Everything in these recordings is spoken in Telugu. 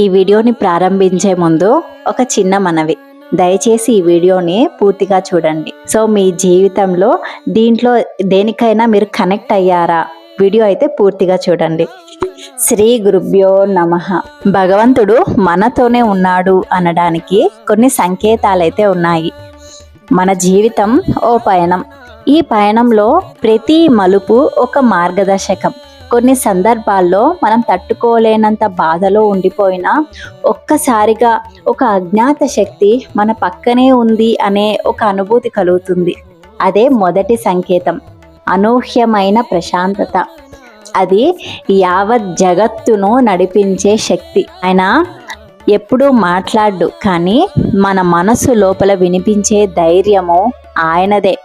ఈ వీడియోని ప్రారంభించే ముందు ఒక చిన్న మనవి. దయచేసి ఈ వీడియోని పూర్తిగా చూడండి. సో మీ జీవితంలో దీంట్లో దేనికైనా మీరు కనెక్ట్ అయ్యారా? వీడియో అయితే పూర్తిగా చూడండి. శ్రీ గురుభ్యో నమ. భగవంతుడు మనతోనే ఉన్నాడు అనడానికి కొన్ని సంకేతాలైతే ఉన్నాయి. మన జీవితం ఓ పయనం. ఈ పయనంలో ప్రతి మలుపు ఒక మార్గదర్శకం. కొన్ని సందర్భాల్లో మనం తట్టుకోలేనంత బాధలో ఉండిపోయినా ఒక్కసారిగా ఒక అజ్ఞాత శక్తి మన పక్కనే ఉంది అనే ఒక అనుభూతి కలుగుతుంది. అదే మొదటి సంకేతం అనూహ్యమైన ప్రశాంతత. అది యావత్ జగత్తును నడిపించే శక్తి. ఆయన ఎప్పుడూ మాట్లాడు కానీ మన మనసు లోపల వినిపించే ధైర్యము ఆయనదే.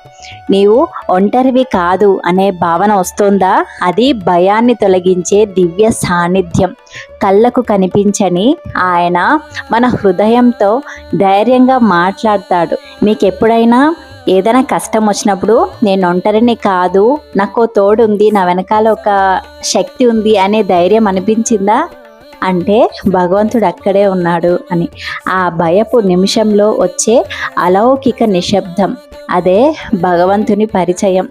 నీవు ఒంటరివి కాదు అనే భావన వస్తుందా? అది భయాన్ని తొలగించే దివ్య సాన్నిధ్యం. కళ్ళకు కనిపించని ఆయన మన హృదయంతో ధైర్యంగా మాట్లాడతాడు. మీకు ఎప్పుడైనా ఏదైనా కష్టం వచ్చినప్పుడు నేను ఒంటరిని కాదు నాకు తోడు ఉంది నా వెనకాల ఒక శక్తి ఉంది అనే ధైర్యం అనిపించిందా? అంటే భగవంతుడు అక్కడే ఉన్నాడు అని. ఆ భయపు నిమిషంలో వచ్చే అలౌకిక నిశ్శబ్దం. అదే భగవంతుని పరిచయం.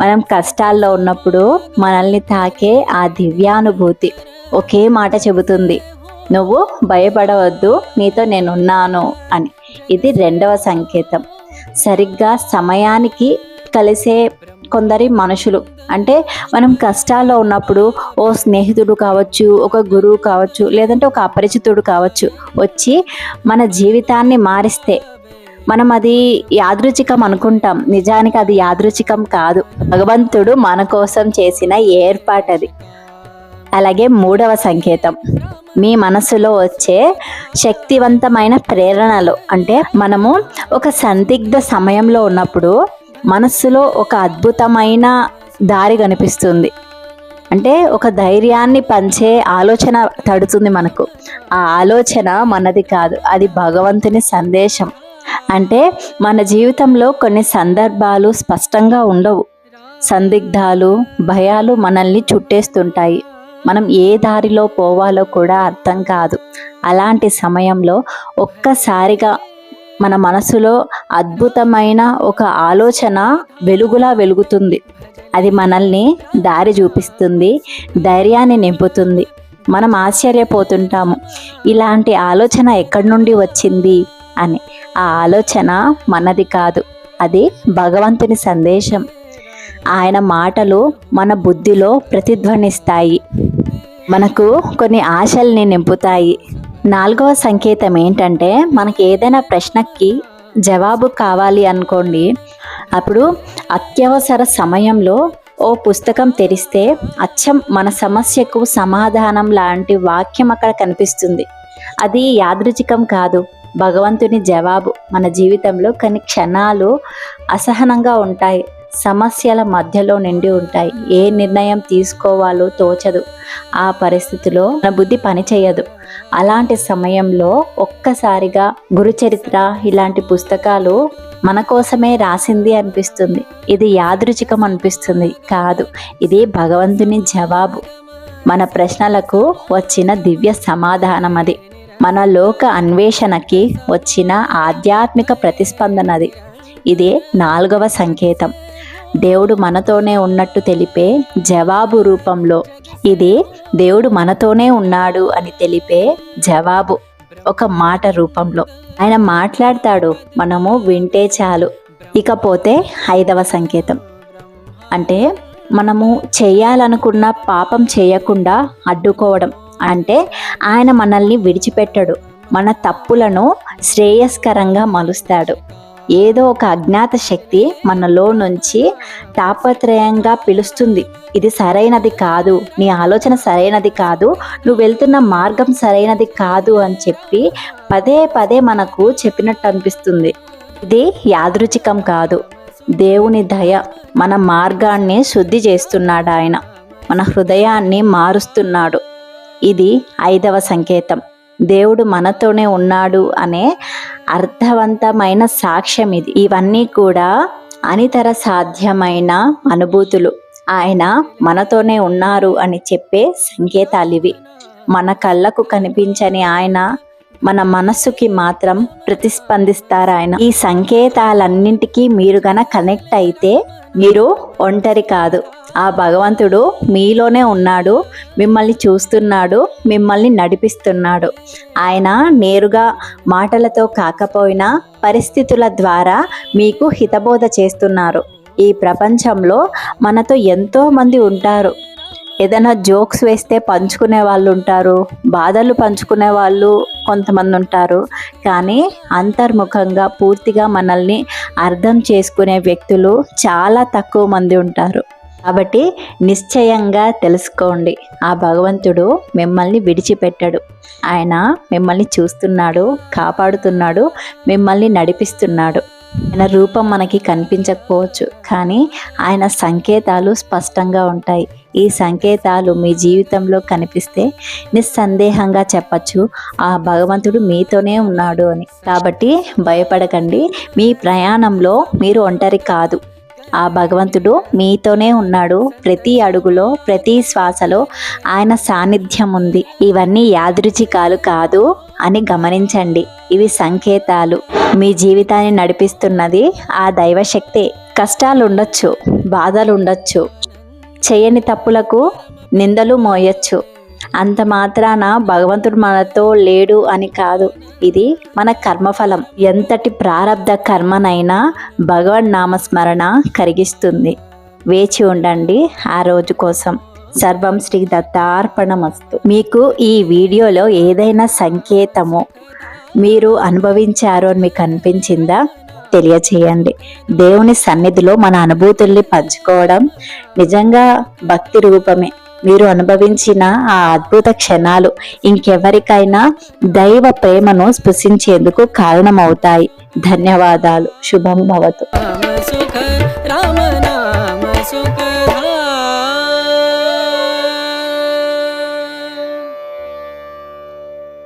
మనం కష్టాల్లో ఉన్నప్పుడు మనల్ని తాకే ఆ దివ్యానుభూతి ఒకే మాట చెబుతుంది. నువ్వు భయపడవద్దు నీతో నేనున్నాను అని. ఇది రెండవ సంకేతం. సరిగ్గా సమయానికి కలిసే కొందరి మనుషులు. అంటే మనం కష్టాల్లో ఉన్నప్పుడు ఓ స్నేహితుడు కావచ్చు ఒక గురువు కావచ్చు లేదంటే ఒక అపరిచితుడు కావచ్చు వచ్చి మన జీవితాన్ని మారిస్తే మనం అది యాదృచికం అనుకుంటాం. నిజానికి అది యాదృచికం కాదు. భగవంతుడు మన కోసం చేసిన ఏర్పాటు అది అలాగే మూడవ సంకేతం. మీ మనసులో వచ్చే శక్తివంతమైన ప్రేరణలు. అంటే మనము ఒక సందిగ్ధ సమయంలో ఉన్నప్పుడు మనస్సులో ఒక అద్భుతమైన దారి కనిపిస్తుంది. అంటే ఒక ధైర్యాన్ని పంచే ఆలోచన తడుతుంది మనకు. ఆ ఆలోచన మనది కాదు. అది భగవంతుని సందేశం. అంటే మన జీవితంలో కొన్ని సందర్భాలు స్పష్టంగా ఉండవు. సందిగ్ధాలు భయాలు మనల్ని చుట్టేస్తుంటాయి. మనం ఏ దారిలో పోవాలో కూడా అర్థం కాదు. అలాంటి సమయంలో ఒక్కసారిగా మన మనసులో అద్భుతమైన ఒక ఆలోచన వెలుగులా వెలుగుతుంది. అది మనల్ని దారి చూపిస్తుంది ధైర్యాన్ని నింపుతుంది. మనం ఆశ్చర్యపోతుంటాము. ఇలాంటి ఆలోచన ఎక్కడి నుండి వచ్చింది? అని. ఆ ఆలోచన మనది కాదు. అది భగవంతుని సందేశం. ఆయన మాటలు మన బుద్ధిలో ప్రతిధ్వనిస్తాయి. మనకు కొన్ని ఆశల్ని నింపుతాయి. నాలుగవ సంకేతం ఏంటంటే మనకి ఏదైనా ప్రశ్నకి జవాబు కావాలి అనుకోండి అప్పుడు అత్యవసర సమయంలో ఓ పుస్తకం తెరిస్తే అచ్చం మన సమస్యకు సమాధానం లాంటి వాక్యం అక్కడ కనిపిస్తుంది. అది యాదృచికం కాదు. భగవంతుని జవాబు మన జీవితంలో కొన్ని క్షణాలు అసహనంగా ఉంటాయి. సమస్యల మధ్యలో నిండి ఉంటాయి. ఏ నిర్ణయం తీసుకోవాలో తోచదు. ఆ పరిస్థితిలో మన బుద్ధి పనిచేయదు. అలాంటి సమయంలో ఒక్కసారిగా గురుచరిత్ర ఇలాంటి పుస్తకాలు మన కోసమే రాసింది అనిపిస్తుంది. ఇది యాదృచికం అనిపిస్తుంది. కాదు ఇది భగవంతుని జవాబు. మన ప్రశ్నలకు వచ్చిన దివ్య సమాధానం అది. మన లోక అన్వేషణకి వచ్చిన ఆధ్యాత్మిక ప్రతిస్పందనది. ఇదే నాలుగవ సంకేతం. దేవుడు మనతోనే ఉన్నట్టు తెలిపే జవాబు రూపంలో. ఇది దేవుడు మనతోనే ఉన్నాడు అని తెలిపే జవాబు. ఒక మాట రూపంలో. ఆయన మాట్లాడతాడు మనము వింటే చాలు. ఇకపోతే ఐదవ సంకేతం. అంటే మనము చేయాలనుకున్న పాపం చేయకుండా అడ్డుకోవడం. అంటే ఆయన మనల్ని విడిచిపెట్టడు మన తప్పులను శ్రేయస్కరంగా మలుస్తాడు. ఏదో ఒక అజ్ఞాత శక్తి మనలో నుంచి తాపత్రయంగా పిలుస్తుంది. ఇది సరైనది కాదు నీ ఆలోచన సరైనది కాదు నువ్వు వెళ్తున్న మార్గం సరైనది కాదు అని చెప్పి పదే పదే మనకు చెప్పినట్టు అనిపిస్తుంది ఇది యాదృచికం కాదు. దేవుని దయ మన మార్గాన్ని శుద్ధి చేస్తున్నాడు ఆయన. మన హృదయాన్ని మారుస్తున్నాడు. ఇది ఐదవ సంకేతం. దేవుడు మనతోనే ఉన్నాడు అనే అర్థవంతమైన సాక్ష్యం ఇది. ఇవన్నీ కూడా అనితర సాధ్యమైన అనుభూతులు. ఆయన మనతోనే ఉన్నారు అని చెప్పే సంకేతాలు ఇవి. మన కళ్ళకు కనిపించని ఆయన మన మనస్సుకి మాత్రం ప్రతిస్పందిస్తారు ఆయన. ఈ సంకేతాలన్నింటికీ మీరు గన కనెక్ట్ అయితే మీరు ఒంటరి కాదు. ఆ భగవంతుడు మీలోనే ఉన్నాడు మిమ్మల్ని చూస్తున్నాడు మిమ్మల్ని నడిపిస్తున్నాడు. ఆయన నేరుగా మాటలతో కాకపోయినా పరిస్థితుల ద్వారా మీకు హితబోధ చేస్తున్నారు. ఈ ప్రపంచంలో మనతో ఎంతోమంది ఉంటారు. ఏదైనా జోక్స్ వేస్తే పంచుకునే వాళ్ళు ఉంటారు బాధలు పంచుకునే వాళ్ళు కొంతమంది ఉంటారు. కానీ అంతర్ముఖంగా పూర్తిగా మనల్ని అర్థం చేసుకునే వ్యక్తులు చాలా తక్కువ మంది ఉంటారు. కాబట్టి నిశ్చయంగా తెలుసుకోండి. ఆ భగవంతుడు మిమ్మల్ని విడిచిపెట్టడు. ఆయన మిమ్మల్ని చూస్తున్నాడు కాపాడుతున్నాడు మిమ్మల్ని నడిపిస్తున్నాడు. ఆయన రూపం మనకి కనిపించకపోవచ్చు కానీ ఆయన సంకేతాలు స్పష్టంగా ఉంటాయి. ఈ సంకేతాలు మీ జీవితంలో కనిపిస్తే నిస్సందేహంగా చెప్పచ్చు ఆ భగవంతుడు మీతోనే ఉన్నాడు అని. కాబట్టి భయపడకండి. మీ ప్రయాణంలో మీరు ఒంటరి కాదు. ఆ భగవంతుడు మీతోనే ఉన్నాడు. ప్రతి అడుగులో ప్రతి శ్వాసలో ఆయన సాన్నిధ్యం ఉంది. ఇవన్నీ యాదృచికాలు కాదు అని గమనించండి. ఇవి సంకేతాలు. మీ జీవితాన్ని నడిపిస్తున్నది ఆ దైవశక్తే. కష్టాలు ఉండొచ్చు బాధలు ఉండొచ్చు చేయని తప్పులకు నిందలు మోయొచ్చు. అంత మాత్రాన భగవంతుడు మనతో లేడు అని కాదు. ఇది మన కర్మఫలం. ఎంతటి ప్రారంధ కర్మనైనా భగవన్ నామస్మరణ కరిగిస్తుంది. వేచి ఉండండి ఆ రోజు కోసం. సర్వం శ్రీ దత్తార్పణమస్తు. మీకు ఈ వీడియోలో ఏదైనా సంకేతము మీరు అనుభవించారు అని మీకు అనిపించిందా? తెలియచేయండి. దేవుని సన్నిధిలో మన అనుభూతుల్ని పంచుకోవడం నిజంగా భక్తి రూపమే. మీరు అనుభవించిన ఆ అద్భుత క్షణాలు ఇంకెవరికైనా దైవ ప్రేమను స్పృశించేందుకు కారణమవుతాయి. ధన్యవాదాలు. శుభం భవతు. రామ సుఖ రామ నామ సుఖ.